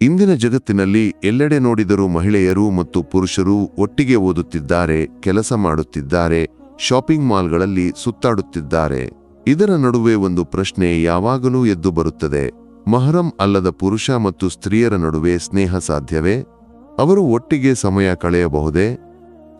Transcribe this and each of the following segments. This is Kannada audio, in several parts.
ಇಂದಿನ ಜಗತ್ತಿನಲ್ಲಿ ಎಲ್ಲೆಡೆ ನೋಡಿದರೂ ಮಹಿಳೆಯರು ಮತ್ತು ಪುರುಷರು ಒಟ್ಟಿಗೆ ಓದುತ್ತಿದ್ದಾರೆ, ಕೆಲಸ ಮಾಡುತ್ತಿದ್ದಾರೆ, ಶಾಪಿಂಗ್ ಮಾಲ್ಗಳಲ್ಲಿ ಸುತ್ತಾಡುತ್ತಿದ್ದಾರೆ. ಇದರ ನಡುವೆ ಒಂದು ಪ್ರಶ್ನೆ ಯಾವಾಗಲೂ ಎದ್ದು ಬರುತ್ತದೆ. ಮಹರಂ ಅಲ್ಲದ ಪುರುಷ ಮತ್ತು ಸ್ತ್ರೀಯರ ನಡುವೆ ಸ್ನೇಹ ಸಾಧ್ಯವೇ? ಅವರು ಒಟ್ಟಿಗೆ ಸಮಯ ಕಳೆಯಬಹುದೇ?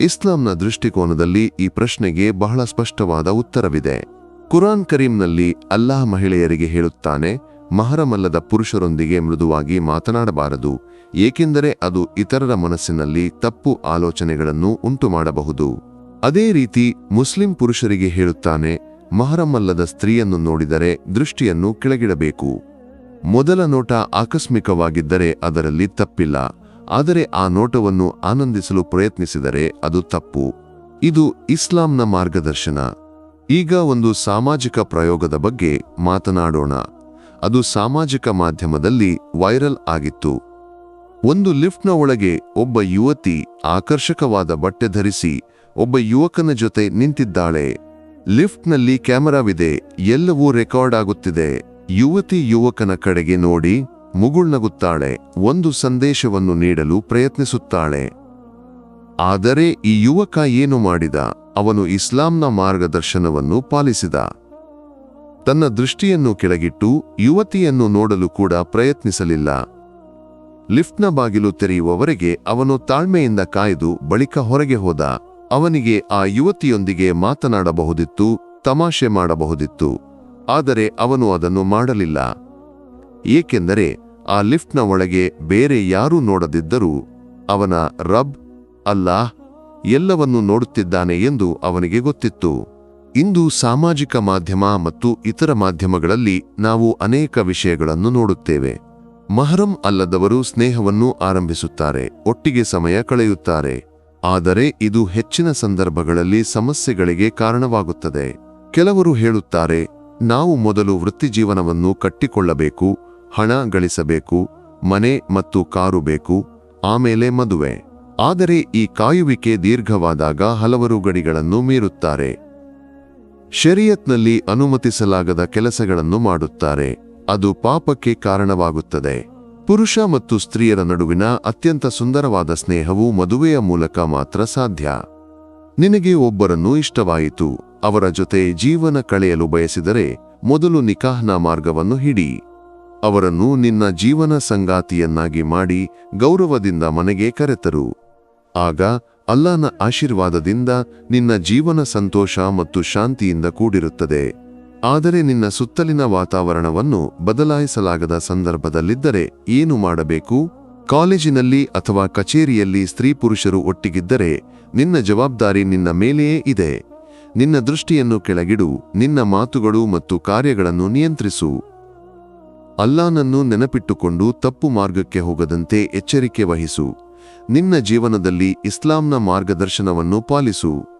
ಇಸ್ಲಾಂನ ದೃಷ್ಟಿಕೋನದಲ್ಲಿ ಈ ಪ್ರಶ್ನೆಗೆ ಬಹಳ ಸ್ಪಷ್ಟವಾದ ಉತ್ತರವಿದೆ. ಕುರಾನ್ ಕರೀಂನಲ್ಲಿ ಅಲ್ಲಾಹ್ ಮಹಿಳೆಯರಿಗೆ ಹೇಳುತ್ತಾನೆ ಮಹರಮಲ್ಲದ ಪುರುಷರೊಂದಿಗೆ ಮೃದುವಾಗಿ ಮಾತನಾಡಬಾರದು, ಏಕೆಂದರೆ ಅದು ಇತರರ ಮನಸ್ಸಿನಲ್ಲಿ ತಪ್ಪು ಆಲೋಚನೆಗಳನ್ನು ಉಂಟುಮಾಡಬಹುದು. ಅದೇ ರೀತಿ ಮುಸ್ಲಿಂ ಪುರುಷರಿಗೆ ಹೇಳುತ್ತಾನೆ, ಮಹರಮಲ್ಲದ ಸ್ತ್ರೀಯನ್ನು ನೋಡಿದರೆ ದೃಷ್ಟಿಯನ್ನು ಕೆಳಗಿಡಬೇಕು. ಮೊದಲ ನೋಟ ಆಕಸ್ಮಿಕವಾಗಿದ್ದರೆ ಅದರಲ್ಲಿ ತಪ್ಪಿಲ್ಲ, ಆದರೆ ಆ ನೋಟವನ್ನು ಆನಂದಿಸಲು ಪ್ರಯತ್ನಿಸಿದರೆ ಅದು ತಪ್ಪು. ಇದು ಇಸ್ಲಾಂನ ಮಾರ್ಗದರ್ಶನ. ಈಗ ಒಂದು ಸಾಮಾಜಿಕ ಪ್ರಯೋಗದ ಬಗ್ಗೆ ಮಾತನಾಡೋಣ. ಅದು ಸಾಮಾಜಿಕ ಮಾಧ್ಯಮದಲ್ಲಿ ವೈರಲ್ ಆಗಿತ್ತು. ಒಂದು ಲಿಫ್ಟ್ನ ಒಳಗೆ ಒಬ್ಬ ಯುವತಿ ಆಕರ್ಷಕವಾದ ಬಟ್ಟೆ ಧರಿಸಿ ಒಬ್ಬ ಯುವಕನ ಜೊತೆ ನಿಂತಿದ್ದಾಳೆ. ಲಿಫ್ಟ್ನಲ್ಲಿ ಕ್ಯಾಮೆರಾವಿದೆ, ಎಲ್ಲವೂ ರೆಕಾರ್ಡ್ ಆಗುತ್ತಿದೆ. ಯುವತಿ ಯುವಕನ ಕಡೆಗೆ ನೋಡಿ ಮುಗುಳ್ನಗುತ್ತಾಳೆ ಒಂದು ಸಂದೇಶವನ್ನು ನೀಡಲು ಪ್ರಯತ್ನಿಸುತ್ತಾಳೆ. ಆದರೆ ಈ ಯುವಕ ಏನು ಮಾಡಿದ? ಅವನು ಇಸ್ಲಾಂನ ಮಾರ್ಗದರ್ಶನವನ್ನು ಪಾಲಿಸಿದ. ತನ್ನ ದೃಷ್ಟಿಯನ್ನು ಕೆಳಗಿಟ್ಟು ಯುವತಿಯನ್ನು ನೋಡಲು ಕೂಡ ಪ್ರಯತ್ನಿಸಲಿಲ್ಲ. ಲಿಫ್ಟ್ನ ಬಾಗಿಲು ತೆರೆಯುವವರೆಗೆ ಅವನು ತಾಳ್ಮೆಯಿಂದ ಕಾಯ್ದು ಬಳಿಕ ಹೊರಗೆ ಹೋದ. ಅವನಿಗೆ ಆ ಯುವತಿಯೊಂದಿಗೆ ಮಾತನಾಡಬಹುದಿತ್ತು, ತಮಾಷೆ ಮಾಡಬಹುದಿತ್ತು. ಆದರೆ ಅವನು ಅದನ್ನು ಮಾಡಲಿಲ್ಲ. ಏಕೆಂದರೆ ಆ ಲಿಫ್ಟ್ನ ಒಳಗೆ ಬೇರೆ ಯಾರೂ ನೋಡದಿದ್ದರೂ ಅವನ ರಬ್, ಅಲ್ಲಾಹ್ ಎಲ್ಲವನ್ನೂ ನೋಡುತ್ತಿದ್ದಾನೆ ಎಂದು ಅವನಿಗೆ ಗೊತ್ತಿತ್ತು. ಇಂದು ಸಾಮಾಜಿಕ ಮಾಧ್ಯಮ ಮತ್ತು ಇತರ ಮಾಧ್ಯಮಗಳಲ್ಲಿ ನಾವು ಅನೇಕ ವಿಷಯಗಳನ್ನು ನೋಡುತ್ತೇವೆ. ಮಹರಂ ಅಲ್ಲದವರು ಸ್ನೇಹವನ್ನು ಆರಂಭಿಸುತ್ತಾರೆ, ಒಟ್ಟಿಗೆ ಸಮಯ ಕಳೆಯುತ್ತಾರೆ. ಆದರೆ ಇದು ಹೆಚ್ಚಿನ ಸಂದರ್ಭಗಳಲ್ಲಿ ಸಮಸ್ಯೆಗಳಿಗೆ ಕಾರಣವಾಗುತ್ತದೆ. ಕೆಲವರು ಹೇಳುತ್ತಾರೆ, ನಾವು ಮೊದಲು ವೃತ್ತಿಜೀವನವನ್ನು ಕಟ್ಟಿಕೊಳ್ಳಬೇಕು, ಹಣ ಗಳಿಸಬೇಕು, ಮನೆ ಮತ್ತು ಕಾರು ಬೇಕು, ಆಮೇಲೆ ಮದುವೆ. ಆದರೆ ಈ ಕಾಯುವಿಕೆ ದೀರ್ಘವಾದಾಗ ಹಲವರು ಗಡಿಗಳನ್ನು ಮೀರುತ್ತಾರೆ. ಶರೀಯತ್ನಲ್ಲಿ ಅನುಮತಿಸಲಾಗದ ಕೆಲಸಗಳನ್ನು ಮಾಡುತ್ತಾರೆ. ಅದು ಪಾಪಕ್ಕೆ ಕಾರಣವಾಗುತ್ತದೆ. ಪುರುಷ ಮತ್ತು ಸ್ತ್ರೀಯರ ನಡುವಿನ ಅತ್ಯಂತ ಸುಂದರವಾದ ಸ್ನೇಹವು ಮದುವೆಯ ಮೂಲಕ ಮಾತ್ರ ಸಾಧ್ಯ. ನಿನಗೆ ಒಬ್ಬರನ್ನು ಇಷ್ಟವಾಯಿತು. ಅವರ ಜೊತೆ ಜೀವನ ಕಳೆಯಲು ಬಯಸಿದರೆ ಮೊದಲು ನಿಕಾಹ್ನ ಮಾರ್ಗವನ್ನು ಹಿಡಿ. ಅವರನ್ನು ನಿನ್ನ ಜೀವನ ಸಂಗಾತಿಯನ್ನಾಗಿ ಮಾಡಿ ಗೌರವದಿಂದ ಮನೆಗೆ ಕರೆತರು. ಆಗ ಅಲ್ಲಾನ ಆಶೀರ್ವಾದದಿಂದ ನಿನ್ನ ಜೀವನ ಸಂತೋಷ ಮತ್ತು ಶಾಂತಿಯಿಂದ ಕೂಡಿರುತ್ತದೆ. ಆದರೆ ನಿನ್ನ ಸುತ್ತಲಿನ ವಾತಾವರಣವನ್ನು ಬದಲಾಯಿಸಲಾಗದ ಸಂದರ್ಭದಲ್ಲಿದ್ದರೆ ಏನು ಮಾಡಬೇಕು? ಕಾಲೇಜಿನಲ್ಲಿ ಅಥವಾ ಕಚೇರಿಯಲ್ಲಿ ಸ್ತ್ರೀ ಪುರುಷರು ಒಟ್ಟಿಗಿದ್ದರೆ ನಿನ್ನ ಜವಾಬ್ದಾರಿ ನಿನ್ನ ಮೇಲೆಯೇ ಇದೆ. ನಿನ್ನ ದೃಷ್ಟಿಯನ್ನು ಕೆಳಗಿಡು, ನಿನ್ನ ಮಾತುಗಳು ಮತ್ತು ಕಾರ್ಯಗಳನ್ನು ನಿಯಂತ್ರಿಸು. ಅಲ್ಲಾನನ್ನು ನೆನಪಿಟ್ಟುಕೊಂಡು ತಪ್ಪು ಮಾರ್ಗಕ್ಕೆ ಹೋಗದಂತೆ ಎಚ್ಚರಿಕೆ ವಹಿಸು. ನಿನ್ನ ಜೀವನದಲ್ಲಿ ಇಸ್ಲಾಂನ ಮಾರ್ಗದರ್ಶನವನ್ನು ಪಾಲಿಸು.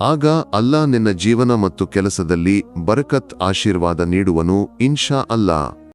ಆಗ ಅಲ್ಲಾ ನಿನ್ನ ಜೀವನ ಮತ್ತು ಕೆಲಸದಲ್ಲಿ ಬರಕತ್ ಆಶೀರ್ವಾದ ನೀಡುವನು, ಇನ್ಶಾ ಅಲ್ಲಾ.